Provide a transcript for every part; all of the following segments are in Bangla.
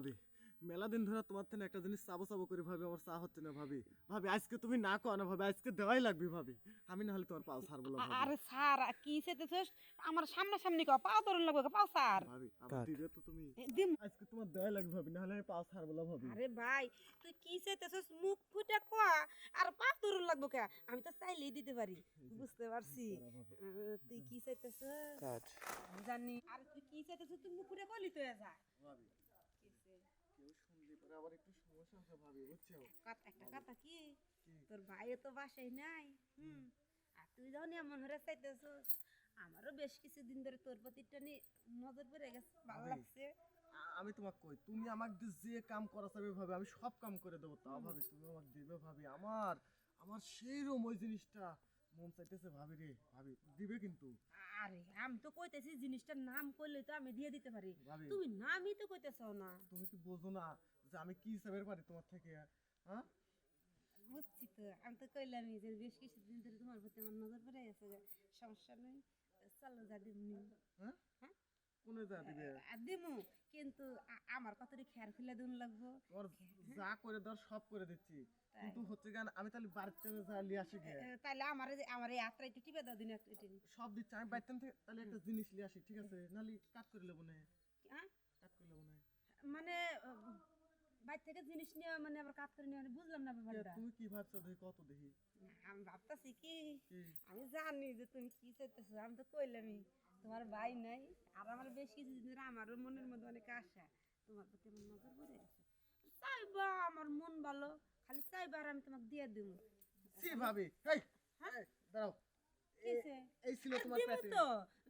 ভাবি। মেলা দিন ধরে তোমার থেকে একটা জিনিস চাবো চাবো করে ভাবি আমার চা হচ্ছে না ভাবি। ভাবি আজকে তুমি না কো না ভাবি আজকে দেওয়াই লাগবে ভাবি। আমি না হলে তোমার পাও না ভাবি। আরে স্যার কি চাইতেছস আমার সামনাসামনি কও পাও ধরুন লাগবে পাও স্যার। ভাবি আমার দিবে তো তুমি। দিম। আজকে তোমার দেওয়াই লাগবে ভাবি না হলে আমি পাও ছাড়বো না ভাবি। আরে ভাই তুই কি চাইতেছস মুখ ফুটে ক আর পাও ধরুন লাগবে কে আমি তো চাইলেই দিতে পারি বুঝতে পারছি। তুই কি চাইতেছস কাজ জানি। আর তুই কি চাইতেছস তুই মুখ ফুটে কলি তো যা। ভাবি। একটু সমস্যা আছে ভাবি বুঝছ? একটা কথা কি? তোর ভাইও তো বাসায় নাই হুম? আর তুই যখন এমন হরে চাইতেছস আমারও বেশ কিছুদিন ধরে তোর প্রতি নজর পড়ে গেছে ভালো লাগছে। আমি তোমাকে কই তুমি আমাকে যে কাম করা যাবে ভাবে আমি সব কাম করে দেবো তা ভাবি তুমি আমাকে দিবে ভাবি আমার আমার সেই রকম ওই জিনিসটা। মন চাইতেছে ভাবি রে ভাবি দিবে কিন্তু। আরে আমি তো কইতেছি জিনিসটার নাম কইলে তো আমি দিয়ে দিতে পারি। তুমি নামই তো কইতেছ না। তুমি তো বোঝো না যে আমি কি হিসাবের পারি তোমার থেকে হ্যাঁ? বুঝছি তো আমি তো কইলামই যে বেশ কিছুদিন ধরে তোমার প্রতি আমার নজর পড়ে গেছে সমস্যা নেই চলো যা দিমনি হ্যাঁ? হ্যাঁ দিবে দিমু কিন্তু আমার কতটি খেয়ার খুলে দিন লাগবো। তোমার যা করে দেওয়ার সব করে দিচ্ছি। কিন্তু হচ্ছে গান আমি তাহলে বাড়িতে যা লিয়ে আসি তাহলে আমার আমার এই আত্রা একটু টিপে দাও দিন একটু একটু। সব দিচ্ছি আমি বাড়িতে থেকে তাহলে একটা জিনিস লিয়ে আসি ঠিক আছে? নাহলে কাজ করে লেবো না। হ্যাঁ? কাজ করে লেবো না। মানে বাইর থেকে জিনিস নিয়ে মানে আবার কাজ করে নিয়ে মানে বুঝলাম না ব্যাপারটা। তুমি কি ভাবছ দেখি কত দেখি? আমি ভাবতেছি কি কি? আমি জানি যে তুমি কি চাইতেছো আমি তো কইলামই। তোমার ভাই নাই আর আমার বেশ কিছুদিন ধরে আমারও মনের মধ্যে অনেক আশা। তোমার প্রতি আমার নজর পড়ে গেছে। চাইবা আমার মন ভালো খালি চাইবা আর আমি তোমাকে দিয়ে দেবো সি ভাবে এই এই, দাঁড়াও। এই ছিল তোমার পেটে তো।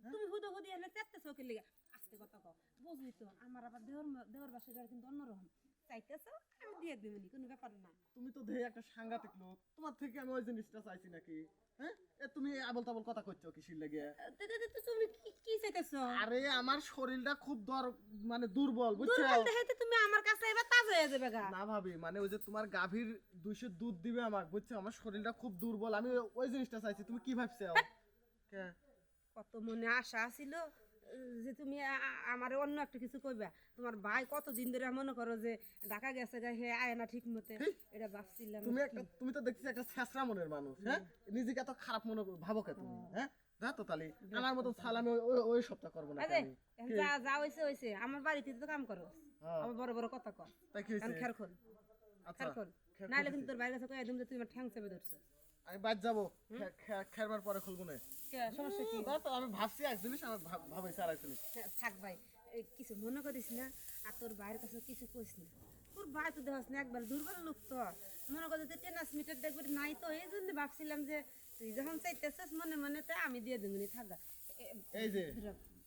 তুমি হুদো হুদি এনে চাইতেছো কি লিগা। আস্তে কথা কও। বুঝলি তো আমার আবার দেহর দেহর বাসা যাওয়ার কিন্তু অন্যরকম। চাইতেছো আমি দিয়ে দেবো নি কোনো ব্যাপার না। তুমি তো দেহে একটা সাংঘাতিক লোক। তোমার থেকে আমি ওই জিনিসটা চাইছি নাকি? হ্যাঁ? এ তুমি আবল তাবল কথা করছ কিসির লেগে? তুমি কি- চাইতেছো? আরে আমার শরীরটা খুব দর মানে দুর্বল বুঝছ? দুর্বল তুমি আমার কাছে এবার তাজা হয়ে যাবে গা। না ভাবি মানে ওই যে তোমার গাভীর দুইশো দুধ দিবে আমাকে বুঝছ? আমার শরীরটা খুব দুর্বল আমি ওই জিনিসটা চাইছি তুমি কি ভাবছ? কে? কত মনে আশা ছিল যে তুমি আমার অন্য একটা কিছু কইবা। তোমার ভাই কত দিন ধরে মনে করো যে ঢাকা গেছে গা হে আয় না ঠিক মতে এটা ভাবছিলাম তুমি একটা। তুমি তো দেখছি একটা ছেঁচড়া মনের মানুষ হ্যাঁ? নিজেকে এত খারাপ মনে কর- ভাবো কে তুমি হ্যাঁ? না তো তাহলে আমার মতো ছাল আমি ওই- সপ্তাহ করব না যা যা হইছে হইছে। আমার বাড়িতে তো কাম করো। হ্যাঁ। আমার বড় বড় কথা কর তাই কি কারণ হয়েছে খের আচ্ছা খের খোল খের নাহলে কিন্তু তোর বাইরে কাছে কই একদম যে তুই আমার ঠ্যাং চেপে ধরছো। আমি বাদ যাব। খেরবার পরে খুলবো না। সমস্যা কি? আমি ভাবছি এক জিনিস আমার ভাব- ভাবাইছি আর এক জিনিস। হ্যাঁ, থাক ভাই কিছু মনে করিস না আর তোর ভাইয়ের কাছে কিছু কইস না। তোর ভাই তো দেখাস না একবার দুর্বল লোক তো। মনে করছে যে টেনাস মিটার দেখবে নাই তো এই জন্য ভাবছিলাম যে তুই যখন চাইতেছিস মনে মনে তো আমি দিয়ে দেবো থাকা এই যে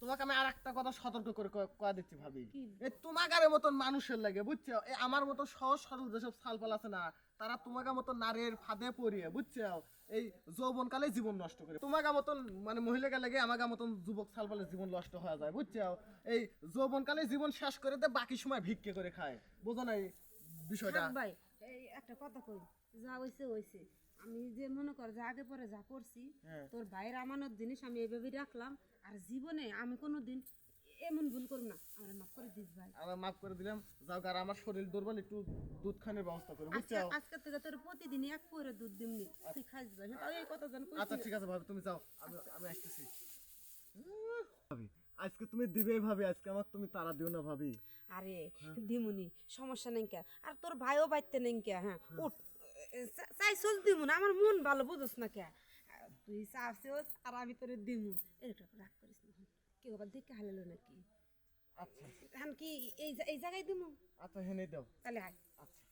তোমাকে আমি আর একটা কথা সতর্ক করে কয়া দিচ্ছি ভাবি। কি? এই তোমাগারের মতন মানুষের লাগে বুঝছ? এই আমার মতো সহজ সরল যেসব সালপাল আছে না তারা তোমাকে মতো নারীর ফাঁদে পড়িয়ে বুঝছ? এই যৌবনকালে জীবন নষ্ট করে। তোমাকে মতন মানে মহিলাকে লাগে আমাকে মতন যুবক সালপালের জীবন নষ্ট হয়ে যায় বুঝছ? এই যৌবন যৌবনকালে জীবন শেষ করে দে বাকি সময় ভিক্ষে করে খায়। বোঝো না এই বিষয়টা ভাই এই একটা কথা কই যা হইছে হইছে। আমি যে মনে কর যে আগে পরে যা করছি হ্যাঁ। তোর ভাইয়ের আমানত জিনিস আমি এইভাবে রাখলাম। আর জীবনে আমি কোনো দিন এমন ভুল করব না। আমার মাফ করে দিস ভাই। আমার মাফ করে দিলাম। যাও আর আমার শরীর দুর্বল একটু দুধ খানের ব্যবস্থা করে বুঝছ? আজকে থেকে তোর প্রতিদিন এক পরে দুধ দিমনি। তুই খাইস ভাই। তাও এই কথা জান আচ্ছা ঠিক আছে ভাবি তুমি যাও। আমি আমি আসতেছি। ভাবি আজকে তুমি দিবে ভাবি আজকে আমার তুমি তারা দিও না ভাবি। আরে দিমুনি সমস্যা নেই কে? আর তোর ভাইও বাইতে নেই কে? হ্যাঁ। উঠ। চাই সোজ দিমু না আমার মন ভালো বুঝোস না কে। তুই চাষেওস আর আমি তোরে দিমু। এরকম রাগ করিস না কেউ আবার দেখে হালালো নাকি? আচ্ছা। এখন কি এই এই জায়গায় দিমু? আচ্ছা হেনে দাও। তাহলে আয়। আচ্ছা।